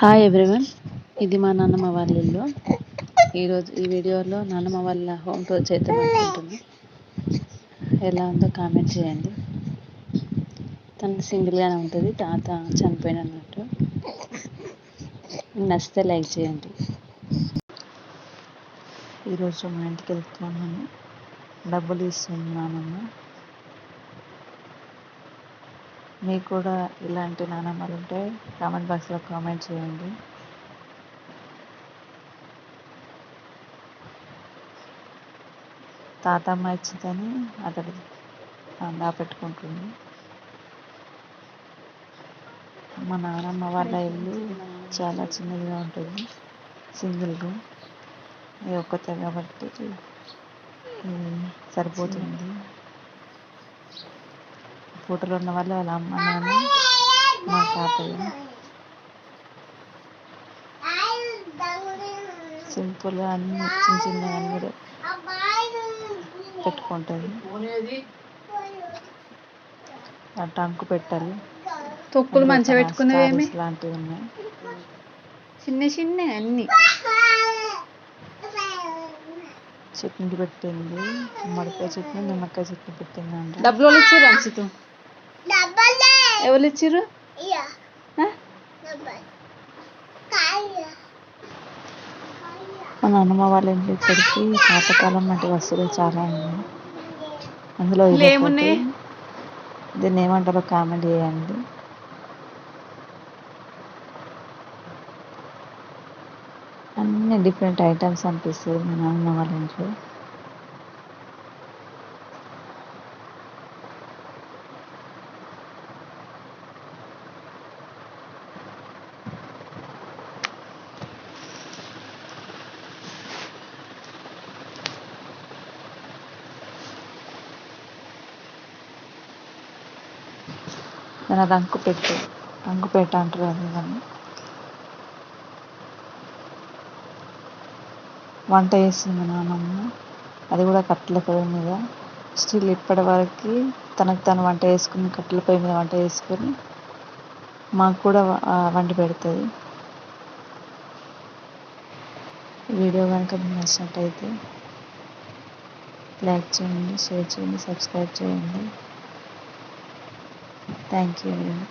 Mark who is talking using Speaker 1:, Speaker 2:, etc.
Speaker 1: Hi everyone ఇది మా నాన్నమ్మ వాళ్ళ ఇల్లు. ఈరోజు ఈ వీడియోలో నాన్నమ్మ వాళ్ళ హోమ్ టూర్ చేద్దాం ఎలా ఉందో కామెంట్ చేయండి. తను సింగిల్గానే ఉంటుంది తాత చనిపోయినట్టు నచ్చితే లైక్ చేయండి. ఈరోజు మా ఇంటికి వెళ్తున్నాను. డబ్బులు ఇస్తుంది నాన్నమ్మ. మీకు కూడా ఇలాంటి నానమ్మలు ఉంటే కామెంట్ బాక్స్లో కామెంట్ చేయండి. తాతమ్మ ఇచ్చిందని అతడు పెట్టుకుంటుంది. మా నానమ్మ వాళ్ళ ఇల్లు చాలా చిన్నదిగా ఉంటుంది. సింగిల్ రూమ్ ఇది ఒక్కతే కాబట్టి సరిపోతుంది. ఫోటోలో ఉన్న వాళ్ళు వాళ్ళ అమ్మ నాన్న మా తాతయ్య. సింపుల్గా అన్ని చిన్న చిన్న అన్ని పెట్టుకుంటుంది టంకు పెట్టాలి.
Speaker 2: తొక్కులు మంచిగా పెట్టుకునేవి
Speaker 1: లాంటివి ఉన్నాయి.
Speaker 2: చిన్న చిన్న అన్ని.
Speaker 1: చట్నీ పెట్టింది గుమ్మడికాయ చట్నీ నిమ్మకాయ చట్నీ పెట్టింది అంట
Speaker 2: డబ్బులు ఇచ్చారు అంచితు ఎవరు ఇచ్చారు
Speaker 1: మా నాన్నమ్మ వాళ్ళ ఇంటి ఇక్కడికి పాతకాలం వంటి వస్తువులు చాలా ఉన్నాయి. అందులో. దీన్ని ఏమంటారో కామెంట్ చేయండి. అన్ని డిఫరెంట్ ఐటమ్స్ అనిపిస్తుంది మా నాన్నమ్మ వాళ్ళ ఇంట్లో. దాని రంకు పెట్టు రంకు పెట్ట అంటారు అది దాన్ని. వంట చేస్తుంది మా నాన్నమ్మ. అది కూడా కట్టెల పొయ్యి మీద. స్టిల్ ఇప్పటి వరకు తనకు తను వంట చేసుకుని కట్టెల పొయ్యి మీద వంట చేసుకొని మాకు కూడా వంట వండి పెడుతుంది వీడియో కనుక మీకు నచ్చినట్టయితే లైక్ చేయండి షేర్ చేయండి సబ్స్క్రైబ్ చేయండి. Thank you.